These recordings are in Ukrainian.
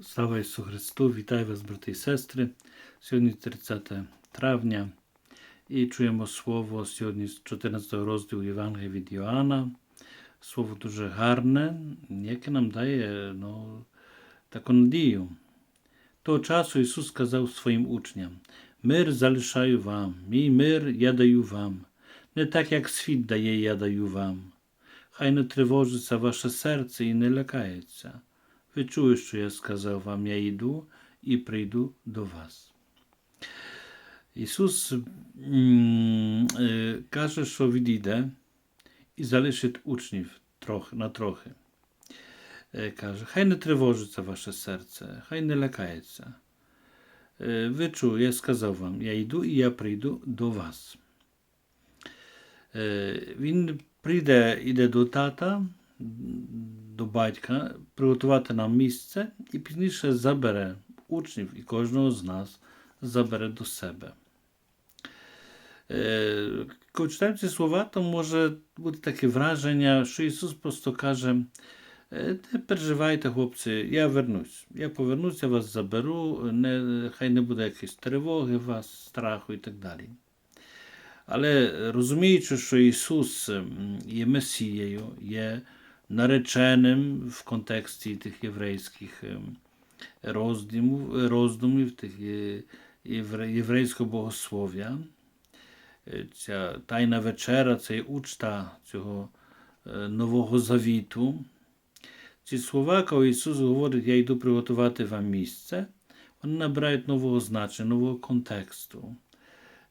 Слава Ісусу Христу! Вітаю вас, брати і сестри. Сьогодні 30 травня і чуємо слово сьогодні з 14 розділу Євангелія від Йоанна. Слово дуже гарне, яке нам дає ну, таку надію. Того часу Ісус сказав своїм учням: Мир залишаю вам, мій мир я даю вам. Не так, як світ дає, я даю вам. Хай не тривожиться ваше серце і не лякається. Ви чули, що я сказав вам, я йду і прийду до вас. Ісус м, е, каже, що відійде і залишить учнів трохи, на трохи. Е, Каже, хай не тривожиться ваше серце, хай не лякається. Е, Ви чули, я сказав вам, я йду і я прийду до вас. Е, Він прийде, іде до тата, до батька, приготувати нам місце і пізніше забере учнів і кожного з нас забере до себе. Е, Коли читаємо ці слова, то може бути таке враження, що Ісус просто каже: «Е, не переживайте, хлопці, я вернусь. Я повернусь, я вас заберу, не, хай не буде якоїсь тривоги, вас, страху і так далі. Але розуміючи, що Ісус є Месією, є нареченим в контексті тих єврейських ем, роздумів, роздумів тих е, єврейського богослов'я, е, ця тайна вечера, цей учта цього е, Нового Завіту. Ці слова, коли Ісус говорить, я йду приготувати вам місце, вони набирають нового значення, нового контексту.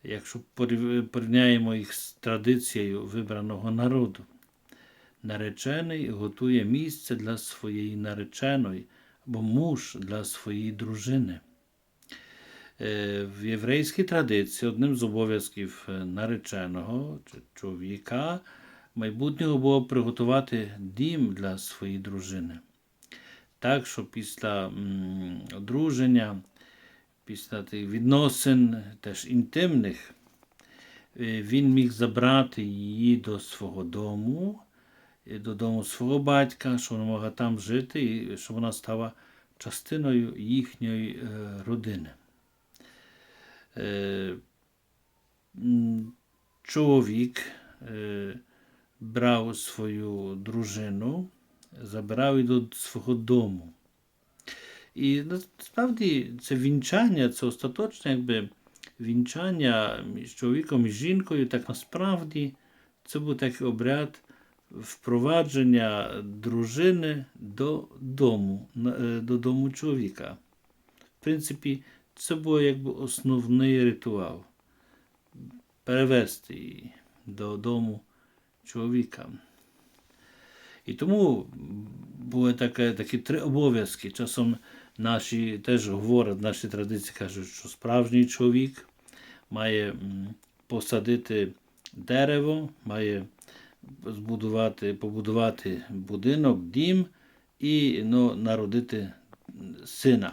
Якщо порівняємо їх з традицією вибраного народу. Наречений готує місце для своєї нареченої або муж для своєї дружини. Е, В єврейській традиції одним з обов'язків е, нареченого чи чоловіка майбутнього було приготувати дім для своєї дружини. Так, що після одруження, після тих відносин, теж інтимних, е, він міг забрати її до свого дому, додому свого батька, що вона могла там жити, і щоб вона стала частиною їхньої е, родини. Е, Чоловік е, брав свою дружину, забирав її до свого дому. І насправді це вінчання, це остаточне якби вінчання між чоловіком і жінкою, так насправді це був такий обряд впровадження дружини до дому, е, до дому чоловіка. В принципі, це був якби основний ритуал перевести її до дому чоловіка. І тому були таке, такі три обов'язки. Часом наші теж говорять, наші традиції кажуть, що справжній чоловік має посадити дерево, має збудувати, побудувати будинок, дім і ну, народити сина.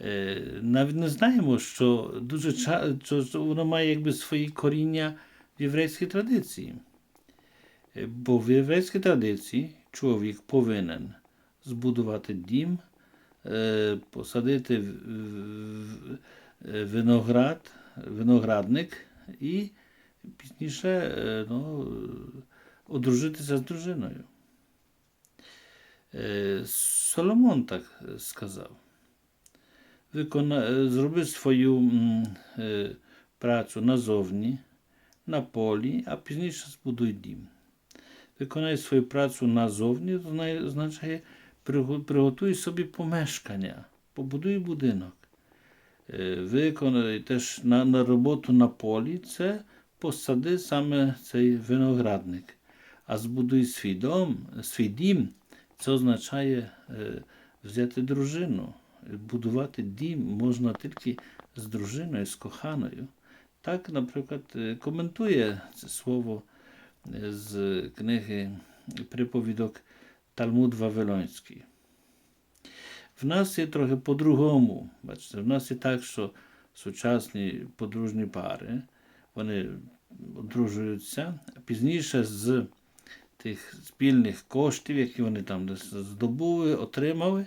Е, Навіть не знаємо, що дуже що воно має якби свої коріння в єврейській традиції. Е, Бо в єврейській традиції чоловік повинен збудувати дім, е, посадити виноград, виноградник і пізніше е, ну, одружитися з дружиною. Е, Соломон так сказав. Викона... е, Зроби свою м, е, працю назовні, на полі, а пізніше збудуй дім. Виконай свою працю назовні, то знає- означає приго- приготуй собі помешкання, побудуй будинок. Е, Виконай теж на, на роботу на полі, це посади саме цей виноградник. А збудуй свій дом, свій дім, це означає е, взяти дружину. Будувати дім можна тільки з дружиною, з коханою. Так, наприклад, е, коментує це слово е, з книги приповідок Талмуд Вавилонський. В нас є трохи по-другому. Бачите, в нас є так, що сучасні подружні пари, вони одружуються, пізніше з тих спільних коштів, які вони там десь здобули, отримали,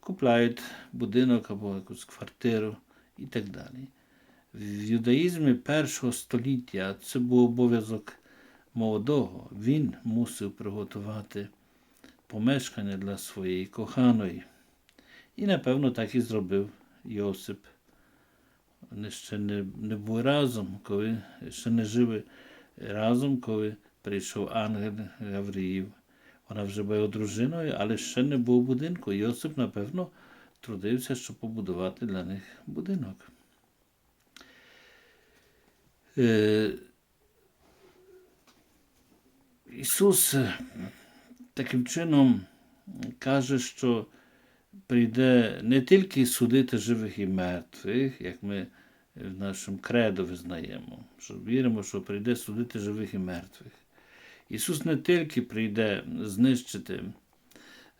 купляють будинок або якусь квартиру і так далі. В юдаїзмі першого століття це був обов'язок молодого. Він мусив приготувати помешкання для своєї коханої. І, напевно, так і зробив Йосип. Вони ще не, не були разом, коли ще не жили разом, коли прийшов ангел Гавриїв. Вона вже була дружиною, але ще не був будинку. Йосип, напевно, трудився, щоб побудувати для них будинок. Е, Ісус е, таким чином каже, що прийде не тільки судити живих і мертвих, як ми в нашому кредо визнаємо, що віримо, що прийде судити живих і мертвих. Ісус не тільки прийде знищити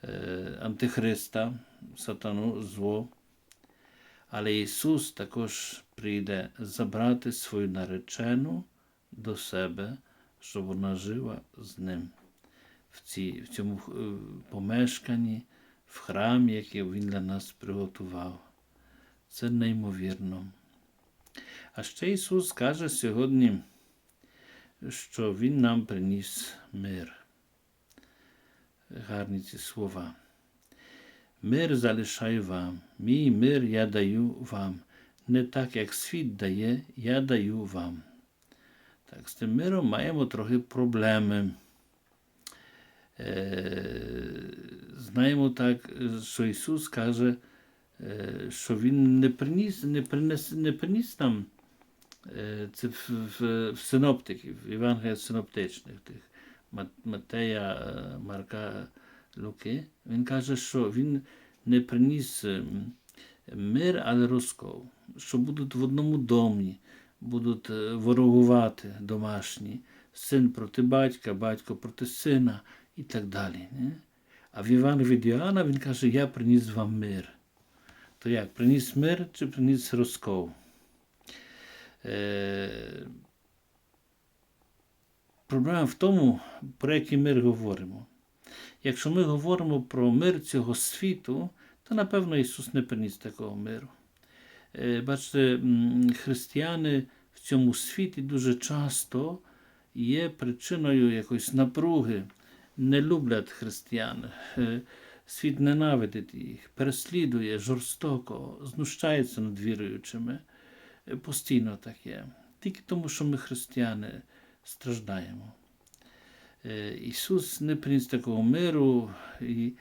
е, Антихриста, сатану, зло, але Ісус також прийде забрати свою наречену до себе, щоб вона жила з ним в, цій, в цьому е, помешканні, в храмі, який Він для нас приготував. Це неймовірно. А ще Ісус каже сьогодні, що Він нам приніс мир. Гарні ці слова. Мир залишаю вам, мій мир я даю вам. Не так, як світ дає, я даю вам. Так, з тим миром маємо трохи проблеми. Е, знаємо так, що Ісус каже, е, що Він не приніс, не принес, не приніс нам е, це в, в, в синоптиків, в Євангеліях синоптичних, тих Матея, Марка, Луки. Він каже, що Він не приніс мир, але розкол, що будуть в одному домі, будуть ворогувати домашні, син проти батька, батько проти сина і так далі. Не? А в Івангелії від Іоанна він каже, я приніс вам мир. То як, приніс мир чи приніс розкол? Е, проблема в тому, про який мир говоримо. Якщо ми говоримо про мир цього світу, то напевно Ісус не приніс такого миру. Е, Бачите, християни в цьому світі дуже часто є причиною якоїсь напруги, не люблять християн. Е, Світ ненавидить їх, переслідує жорстоко, знущається над віруючими. Е, Постійно так є. Тільки тому, що ми християни страждаємо. Е, Ісус не приніс такого миру і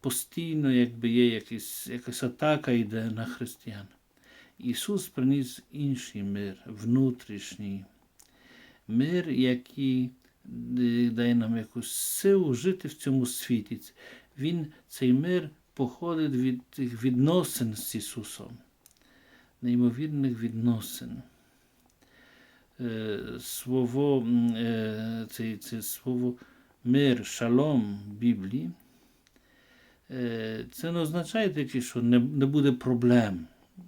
постійно, якби є якась, якась атака йде на християн. Ісус приніс інший мир, внутрішній мир, який дає нам якусь силу жити в цьому світі. Він, цей мир походить від тих відносин з Ісусом, неймовірних відносин. Е, Слово, е, це, це слово мир, шалом в Біблії, е, це не означає тільки, що не, не буде проблем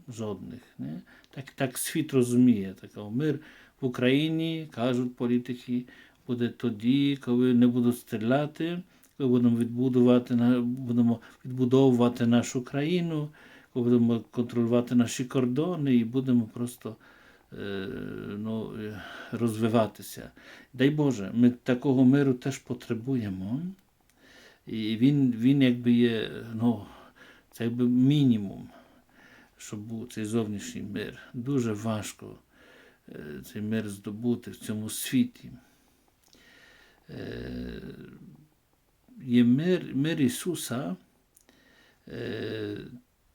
жодних. Не? Так, так світ розуміє. Такий мир в Україні, кажуть політики, буде тоді, коли не будуть стріляти, коли будемо відбудувати, будемо відбудовувати нашу країну, коли будемо контролювати наші кордони і будемо просто е, ну, розвиватися. Дай Боже, ми такого миру теж потребуємо. І він, він якби є, ну, це якби мінімум, щоб був цей зовнішній мир. Дуже важко е, цей мир здобути в цьому світі. Е, Є мир, мир Ісуса, е,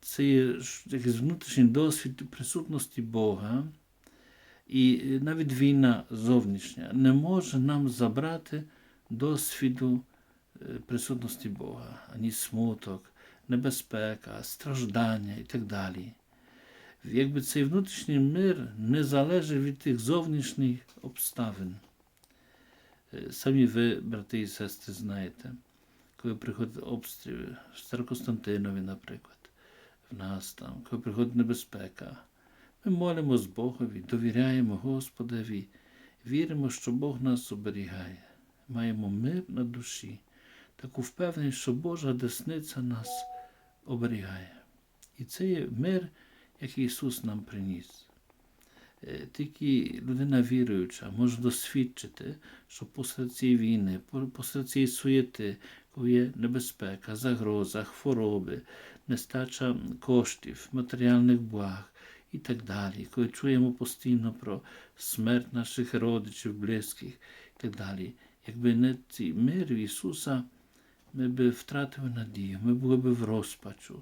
це є якийсь внутрішній досвід присутності Бога. І навіть війна зовнішня не може нам забрати досвіду е, присутності Бога, ані смуток, небезпека, страждання і так далі. Якби цей внутрішній мир не залежить від тих зовнішніх обставин. Е, Самі ви, брати і сестри, знаєте, коли приходять обстріли в Старокостянтинові, наприклад, в нас там, коли приходить небезпека, ми молимо з Богові, довіряємо Господеві, віримо, що Бог нас оберігає. Маємо мир на душі, таку впевненість, що Божа десниця нас оберігає. І це є мир, який Ісус нам приніс. Е, Тільки людина віруюча може досвідчити, що посеред цієї війни, по- посеред цієї суєти, коли є небезпека, загроза, хвороби, нестача коштів, матеріальних благ і так далі, коли чуємо постійно про смерть наших родичів, близьких і так далі. Якби не цей мир Ісуса, ми б втратили надію, ми були б в розпачу.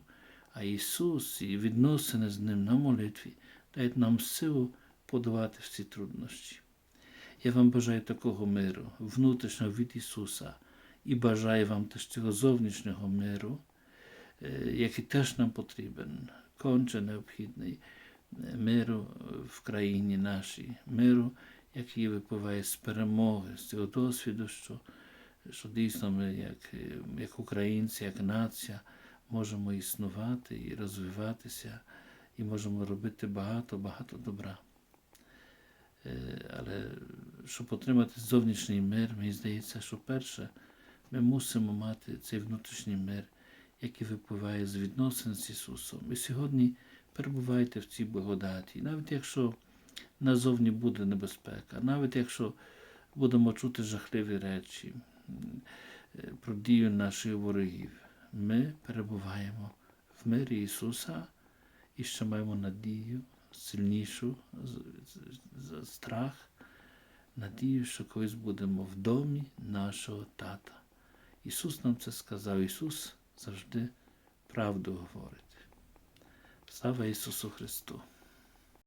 А Ісус і відносини з Ним на молитві дають нам силу подолати всі труднощі. Я вам бажаю такого миру, внутрішнього від Ісуса, і бажаю вам теж цього зовнішнього миру, е, який теж нам потрібен, конче необхідний е, миру в країні нашій, миру, який випливає з перемоги, з цього досвіду, що, що дійсно ми, як, е, як українці, як нація, можемо існувати і розвиватися, і можемо робити багато, багато добра. Але щоб отримати зовнішній мир, мені здається, що перше, ми мусимо мати цей внутрішній мир, який випливає з відносин з Ісусом. І сьогодні перебувайте в цій благодаті, навіть якщо назовні буде небезпека, навіть якщо будемо чути жахливі речі про дію наших ворогів, ми перебуваємо в мирі Ісуса і ще маємо надію сильнішу страх, надію, що колись будемо в домі нашого тата. Ісус нам це сказав. Ісус завжди правду говорить. Слава Ісусу Христу!